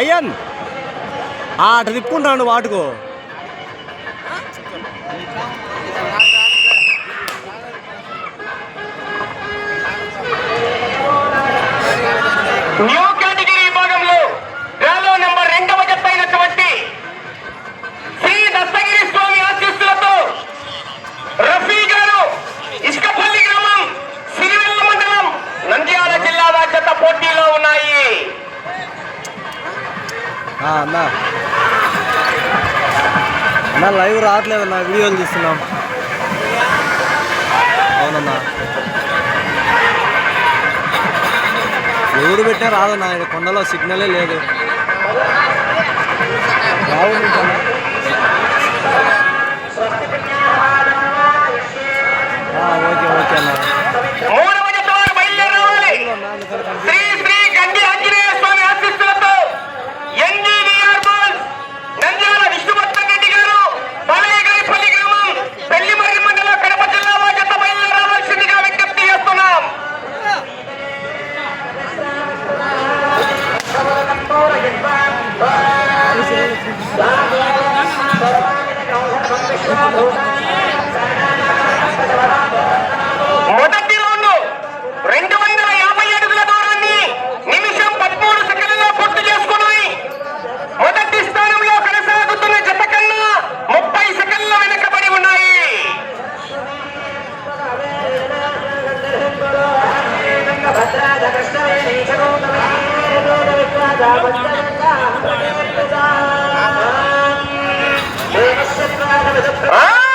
అయ్యన్ ఆట తిప్పుకుంటాడు వాటుకు No! అన్న. అన్నా లైవ్ రావట్లేదు అన్న. వీడియోలు చూస్తున్నాం. అవునన్నా. ఎవరు పెట్టినా రాదన్నా ఇక్కడ కొండలో సిగ్నలే లేదు. బాగుంటుంది ఓకే ఓకే అన్న. মোদী Ah!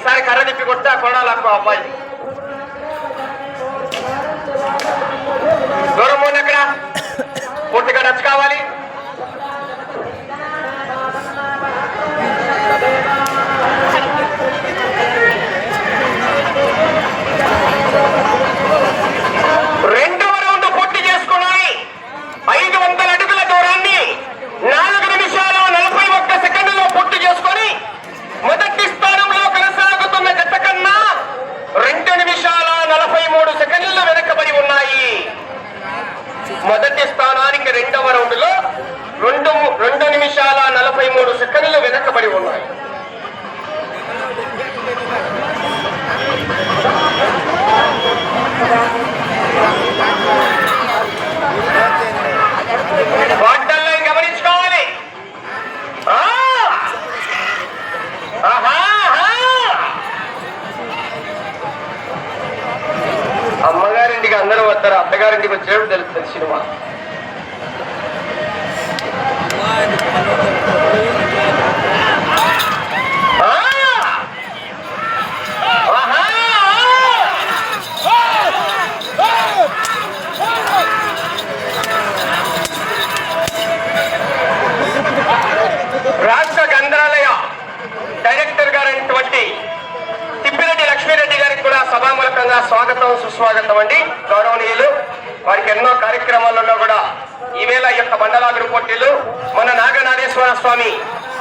ఈసారి కర్ర తిప్పి కొట్టి ఆ కొనాలనుకో అమ్మాయి దూరం పోండి అక్కడ. పూర్తిగా పదమూడు సెకండ్లు వెనకబడి ఉన్నాయి. అమ్మగారింటికి అందరూ వస్తారు అత్తగారింటికి వచ్చేటప్పుడు తెలుస్తుంది సినిమా.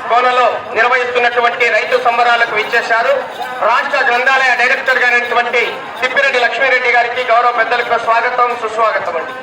కోనలో నిర్వహిస్తున్నటువంటి రైతు సంబరాలకు ఇచ్చేశారు రాష్ట్ర గ్రంథాలయ డైరెక్టర్ గారినటువంటి తిప్పిరెడ్డి లక్ష్మీరెడ్డి గారికి గౌరవ పెద్దలకు స్వాగతం సుస్వాగతం అండి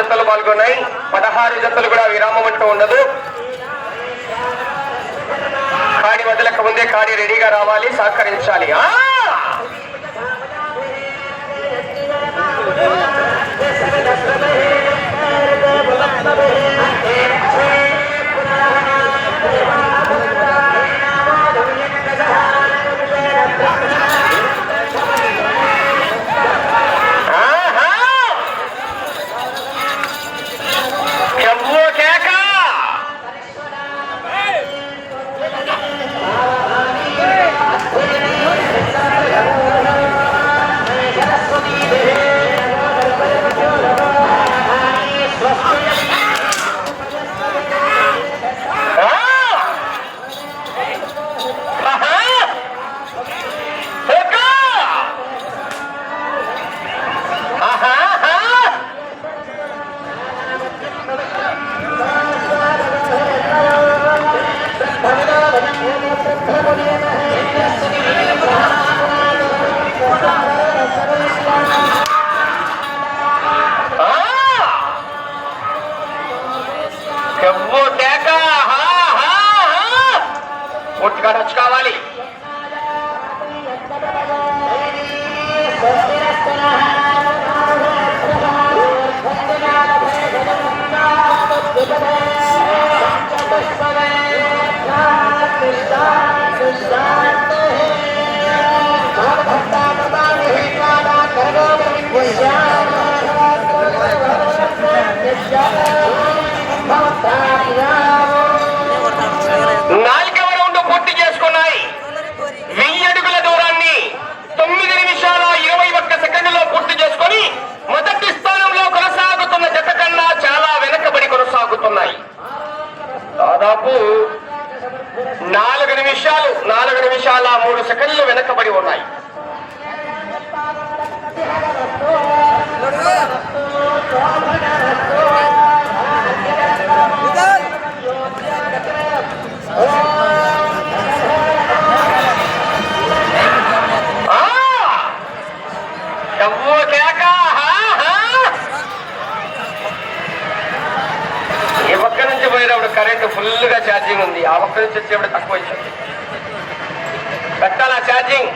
జతలు పాల్గొన్నాయి. పదహారు జతలు కూడా విరామం అంటూ ఉండదు. కాడి వదలక ముందే కాడి రెడీగా రావాలి సహకరించాలి. దాదాపు నాలుగు నిమిషాలు నాలుగు నిమిషాల మూడు సెకండ్లు వెనకబడి ఉన్నాయి. ఆ ఒక్క నుంచి వచ్చేప్పుడు తక్కువ పెట్టాలా ఛార్జింగ్?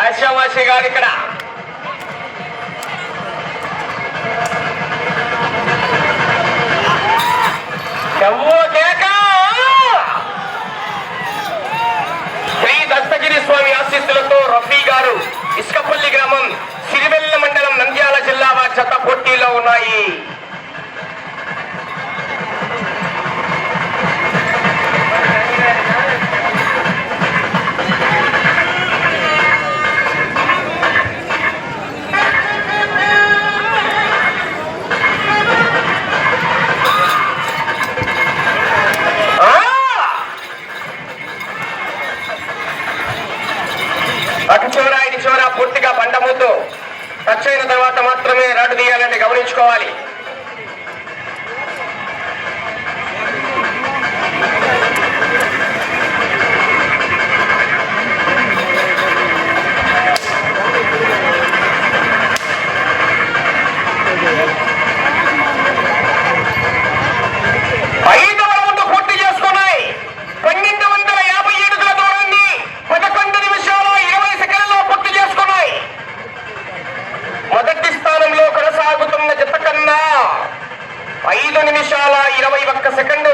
ఆశావాసి గారు ఇక్కడ. ప్రభుత్వం అయిన తర్వాత మాత్రమే రాటు తీయాలంటే గమనించుకోవాలి. second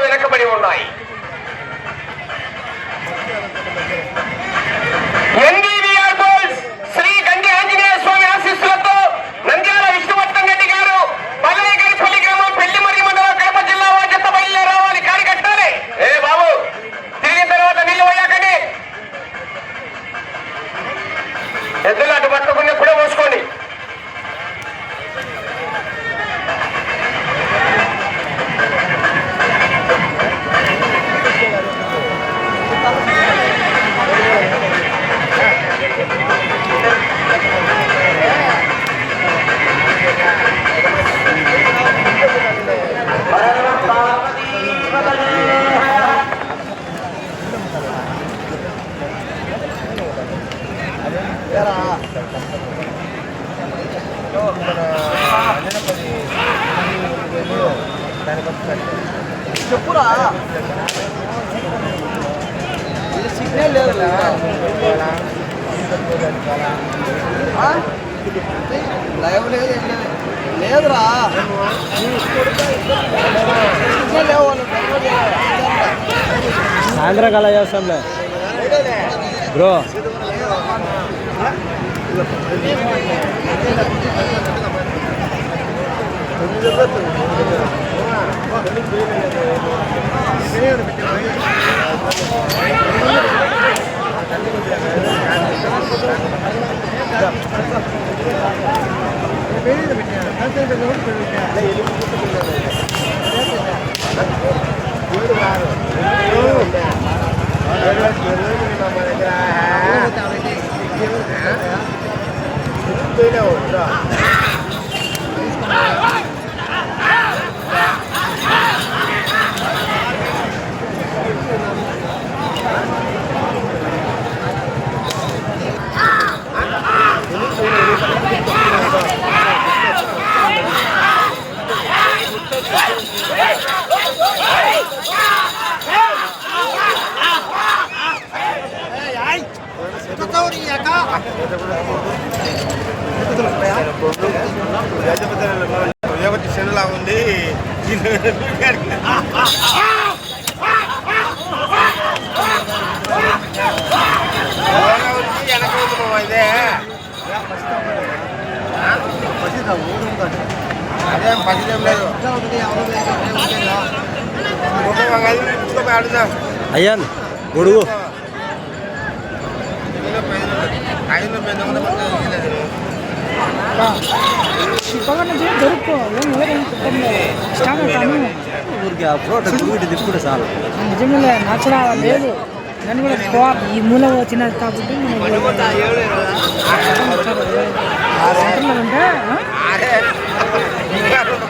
భద్రకాళ చేస్తాంలే బ్రో பெரிய తీసుకున్నా అదేం పదిదేం లేదు. అయ్యా గొడుగు. ఊరికి ఆ ఫ్రోట్ గుడి తీసుకుంటే చాలు. నిజమే నచ్చడా లేదు. నన్ను కూడా కో ఈ మూల వచ్చినది కాబట్టి సెంటర్లో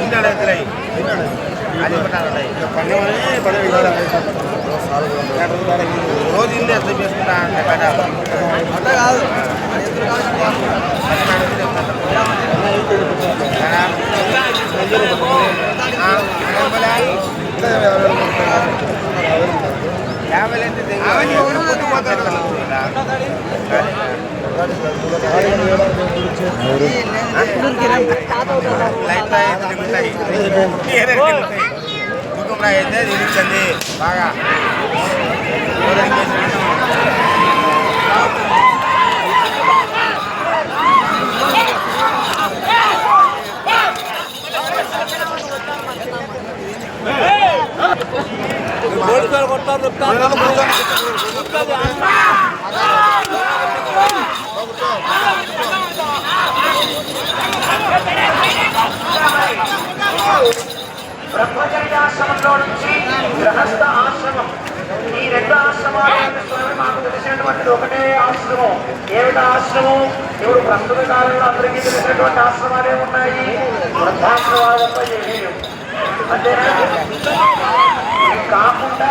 తిన్నాడు ఎత్తులై అది పెట్టాలి రోజు ఇల్లు ఎంత పెట్టాలి అట్లా కాదు మన ఎదురు కాదు. అయితే తిరిగించండి బాగా బ్రహ్మచర్యాశ్రమంలో నుంచి గృహస్థ ఆశ్రమం ఈ రెండు ఆశ్రమాలు స్వామి మాకు తెలిసినటువంటి ఒకటే ఆశ్రమం. ఏమిటి ఆశ్రమం? ఇప్పుడు ప్రస్తుత కాలంలో అందరికీ తెలిసినటువంటి ఆశ్రమాలే ఉన్నాయి వృద్ధాశ్రమాలు తప్ప ఏమీ అంతేనా? కాకుండా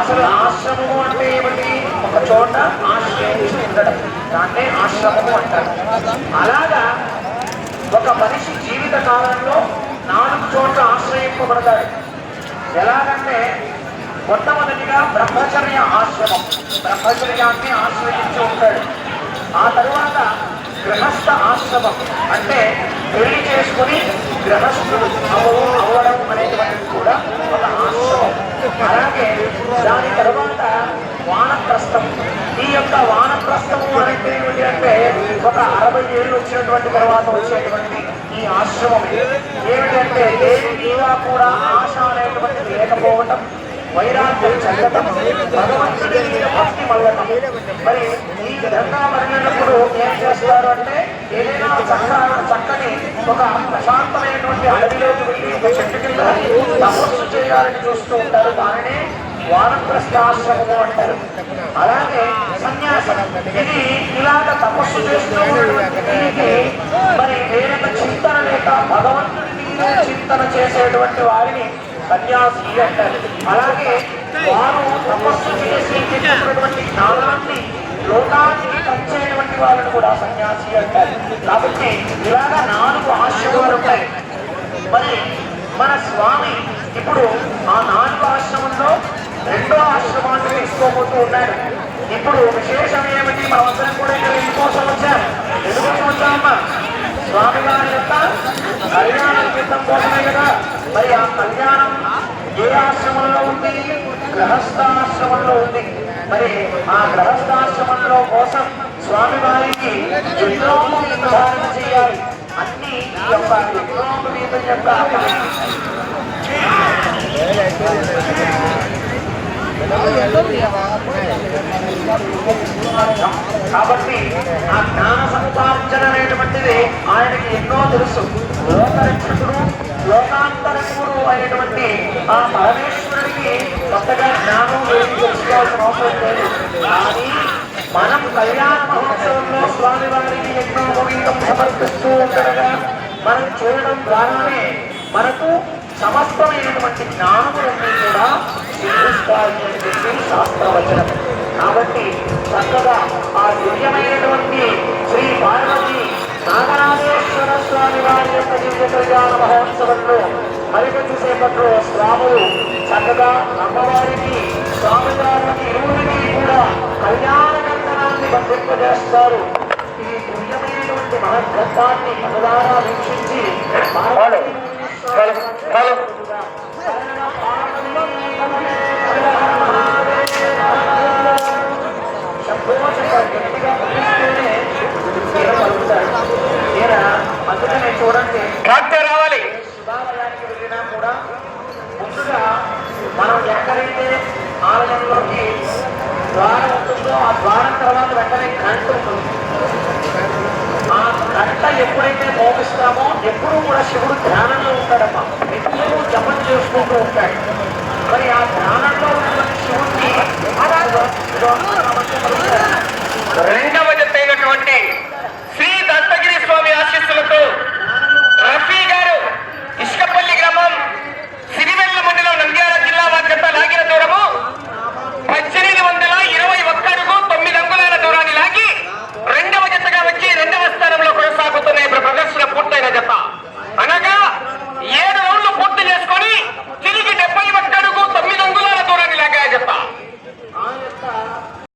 అసలు ఆశ్రమము అంటే ఏమిటి? ఒక చోట ఆశ్రయించి ఉండడం దాన్నే ఆశ్రమము అంటారు. అలాగా ఒక మనిషి జీవిత కాలంలో నాలుగు చోట్ల ఆశ్రయింపబడతాడు. ఎలాగంటే మొట్టమొదటిగా బ్రహ్మచర్య ఆశ్రమం. బ్రహ్మచర్యాన్ని ఆశ్రయించి ఉంటాడు. ఆ తరువాత గృహస్థ ఆశ్రమం. అంటే పెళ్ళి చేసుకుని గృహస్థుడు అవ్వడం అవ్వడం అనేటువంటిది కూడా ఒక ఆశ్రమం. అలాగే దాని తరువాత వానప్రస్థం. ఈ యొక్క వానప్రస్థము అనేది ఏమిటి అంటే ఒక అరవై ఏళ్ళు వచ్చినటువంటి తర్వాత వచ్చేటువంటి ఈ ఆశ్రమం ఏమిటంటే దేని మీద కూడా ఆశ అనేటువంటిది లేకపోవటం వైరాగ్యం చెందటం భగవంతుడి భక్తి మళ్ళటం మరి ఈ విధంగా మరణినప్పుడు ఏం చేస్తారు అంటే ఏదైనా చక్క చక్కని ఒక ప్రశాంతమైనటువంటి అడవిలోకి వెళ్ళి ఒక చెట్టు కింద తపస్సు చేయాలని చూస్తూ ఉంటారు. దానినే వానప్రస్థాశ్రమము అంటారు. అలాగే సన్యాసం. ఇది ఇలాగ తపస్సు చేస్తూ ఉన్నటువంటి మరి వేరొక చింతన లేక భగవంతుడి మీద చింతన చేసేటువంటి వారిని సన్యాసి అంటారు అలాగే వారు తపస్సు చేసి చేసినటువంటి జ్ఞానాన్ని లోకానికి పంచేటువంటి వాళ్ళని కూడా సన్యాసి అంటారు. కాబట్టి ఇలాగా నాలుగు ఆశ్రమాలు ఉంటాయి మరి మన స్వామి ఇప్పుడు ఆ నాలుగు ఆశ్రమంలో రెండో ఆశ్రమాన్ని తీసుకోబోతూ ఉన్నాడు. ఇప్పుడు విశేషం ఏమిటి? మనమందరం కూడా ఇక్కడ ఎందుకోసం వచ్చారు ఎందుకోసం వచ్చామమ్మా? స్వామివారి యొక్క కళ్యాణ తీర్థం కోసమే కదా? మరి ఆ కళ్యాణం ఏ ఆశ్రమంలో ఉంది? గ్రహస్థాశ్రమంలో ఉంది. మరి ఆ గ్రహస్థాశ్రమంలో కోసం స్వామివారికి వారికి ధారణ చేయాలి. అన్ని ఈ యొక్క యజ్ఞోపవీతం యొక్క కాబట్టి ఆ జ్ఞాన సముపార్జన అనేటువంటిది ఆయనకి ఎన్నో తెలుసు. లోకరక్షకుడు లోకాంతరకుడు అనేటువంటి ఆ పరమేశ్వరుడికి కొత్తగా జ్ఞానం ఏమి తెలుసుకోవాల్సిన అవసరం లేదు. కానీ మనం కళ్యాణ మహోత్సవంలో స్వామి వారికి ఎన్నో గోవిందం సమర్పిస్తూ ఉండగా మనం చూడడం ద్వారానే మనకు సమస్తమైనటువంటి జ్ఞానములన్నీ కూడా సిద్ధిస్తాయి అని చెప్పి శాస్త్రవచనం. కాబట్టి చక్కగా ఆ దివ్యమైనటువంటి శ్రీ పార్వతి నాగరాజేశ్వర స్వామి వారి యొక్క దివ్య కళ్యాణ మహోత్సవంలో మరికొద్ది సేపట్లో స్వాములు చక్కగా అమ్మవారికి స్వామి వారికి ఇరువురికి కూడా కళ్యాణ కంకణాన్ని బంధింపజేస్తారు ఈ దివ్యమైనటువంటి మహగ్రంథాన్ని అనుదారా వీక్షించి పార్వతి బలం బలం ట్రాక్టర్ రావాలి. కూడా ముందుగా మనం ఎక్కడైతే ఆలయంలోకి ద్వారం ఆ ద్వారం తర్వాత వెంటనే ఆ అంత ఎప్పుడైతే మోగిస్తామో ఎప్పుడూ కూడా శివుడు ధ్యానంలో ఉంటాడమ్మా. నిత్యము జపం చేసుకుంటూ ఉంటాడు. మరి ఆ ధ్యానంలో ఉన్నటువంటి శివుడికి రెండవ